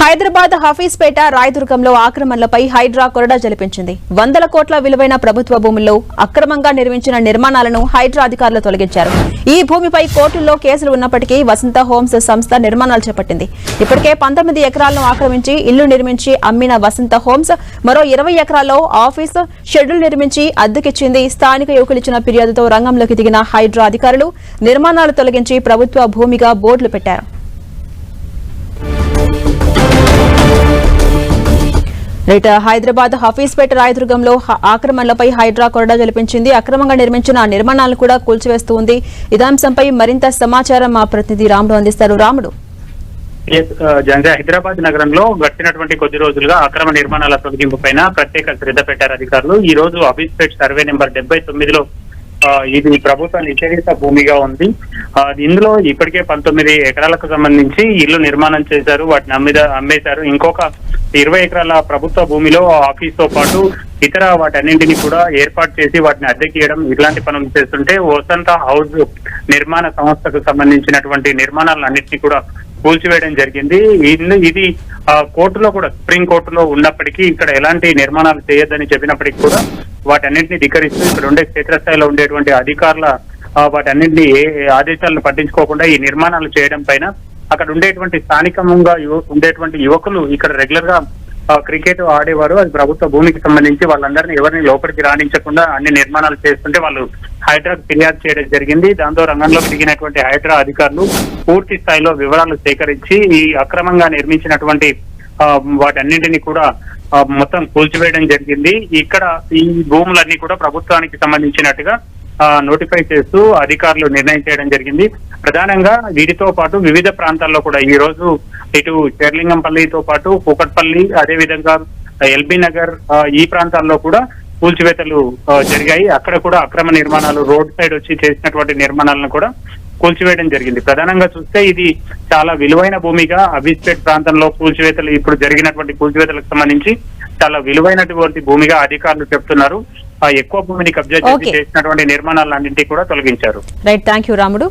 హైదరాబాద్ హఫీజ్పేట రాయదుర్గంలో ఆక్రమణలపై హైడ్రా కొరడా జలిపించింది. వందల కోట్ల విలువైన ప్రభుత్వ భూముల్లో అక్రమంగా నిర్మించిన నిర్మాణాలను హైడ్రా అధికారులు తొలగించారు. ఈ భూమిపై కోర్టుల్లో కేసులు ఉన్నప్పటికీ వసంత హోమ్స్ సంస్థ నిర్మాణాలు చేపట్టింది. ఇప్పటికే పంతొమ్మిది ఎకరాలను ఆక్రమించి ఇల్లు నిర్మించి అమ్మిన వసంత హోమ్స్ మరో ఇరవై ఎకరాల్లో ఆఫీస్ షెడ్యూల్ నిర్మించి అద్దెకిచ్చింది స్థానిక యువకులిచ్చిన ఫిర్యాదుతో రంగంలోకి దిగిన హైడ్రా అధికారులు నిర్మాణాలు తొలగించి ప్రభుత్వ భూమిగా బోర్డులు పెట్టారు. రైట్ హైదరాబాద్ హఫీజ్పేట రాయదుర్గంలో ఆక్రమణలపై హైడ్రా కొరడా జరిపించింది. అక్రమంగా నిర్మించిన నిర్మాణాలను కూడా కూల్చివేస్తూ ఉంది. ఇదాంశంపై మరింత సమాచారం మా ప్రతినిధి రాముడు అందిస్తారు. రాముడు. Uh, హైదరాబాద్ నగరంలో గడిచినటువంటి కొద్ది రోజులుగా అక్రమ నిర్మాణాల తొలగింపు పైన ప్రత్యేక శ్రద్ధ పెట్టారు అధికారులు. ఈ రోజు అబిస్పేట్ సర్వే నెంబర్ డెబ్బై తొమ్మిదిలో ఇది ప్రభుత్వ నిషేధిత భూమిగా ఉంది. ఇందులో ఇప్పటికే పంతొమ్మిది ఎకరాలకు సంబంధించి ఇల్లు నిర్మాణం చేశారు. వాటిని అమ్మిద అమ్మేశారు. ఇంకొక ఇరవై ఎకరాల ప్రభుత్వ భూమిలో ఆఫీస్తో పాటు ఇతర వాటన్నింటినీ కూడా ఏర్పాటు చేసి వాటిని అద్దెకియడం ఇట్లాంటి పనులు చేస్తుంటే వసంత హౌస్ నిర్మాణ సంస్థకు సంబంధించినటువంటి నిర్మాణాలన్నింటినీ కూడా కూల్చివేయడం జరిగింది. ఇది ఆ, కోర్టులో కూడా సుప్రీం కోర్టులో ఉన్నప్పటికీ ఇక్కడ ఎలాంటి నిర్మాణాలు చేయొద్దని చెప్పినప్పటికీ కూడా వాటన్నింటినీ ధిక్కరిస్తూ ఇక్కడ ఉండే క్షేత్రస్థాయిలో ఉండేటువంటి అధికారుల వాటన్నింటినీ ఏ ఆదేశాలను పట్టించుకోకుండా ఈ నిర్మాణాలు చేయడం పైన అక్కడ ఉండేటువంటి స్థానికంగా ఉండేటువంటి యువకులు ఇక్కడ రెగ్యులర్గా క్రికెట్ ఆడేవారు. అది ప్రభుత్వ భూమికి సంబంధించి వాళ్ళందరినీ ఎవరిని లోపలికి రాణించకుండా అన్ని నిర్మాణాలు చేస్తుంటే వాళ్ళు హైడ్రాకు ఫిర్యాదు చేయడం జరిగింది. దాంతో రంగంలో దిగినటువంటి హైడ్రా అధికారులు పూర్తి స్థాయిలో వివరాలు సేకరించి ఈ అక్రమంగా నిర్మించినటువంటి వాటన్నింటినీ కూడా మొత్తం కూల్చివేయడం జరిగింది. ఇక్కడ ఈ భూములన్నీ కూడా ప్రభుత్వానికి సంబంధించినట్టుగా నోటిఫై చేస్తూ అధికారులు నిర్ణయం చేయడం జరిగింది. ప్రధానంగా వీటితో పాటు వివిధ ప్రాంతాల్లో కూడా ఈ రోజు ఇటు షేర్లింగంపల్లితో పాటు కూకట్పల్లి అదే విధంగా ఎల్బీ నగర్ ఈ ప్రాంతాల్లో కూడా కూల్చివేతలు జరిగాయి. అక్కడ కూడా అక్రమ నిర్మాణాలు రోడ్ సైడ్ వచ్చి చేసినటువంటి నిర్మాణాలను కూడా కూల్చివేయడం జరిగింది. ప్రధానంగా చూస్తే ఇది చాలా విలువైన భూమిగా అబిస్పేట్ ప్రాంతంలో కూల్చివేతలు ఇప్పుడు జరిగినటువంటి కూల్చివేతలకు సంబంధించి చాలా విలువైనటువంటి భూమిగా అధికారులు చెప్తున్నారు. ఆ ఎక్కువ భూమిని కబ్జా చేసి. చేసినటువంటి నిర్మాణాలన్నింటినీ కూడా తొలగించారు. రైట్ థ్యాంక్ యూ రాముడు.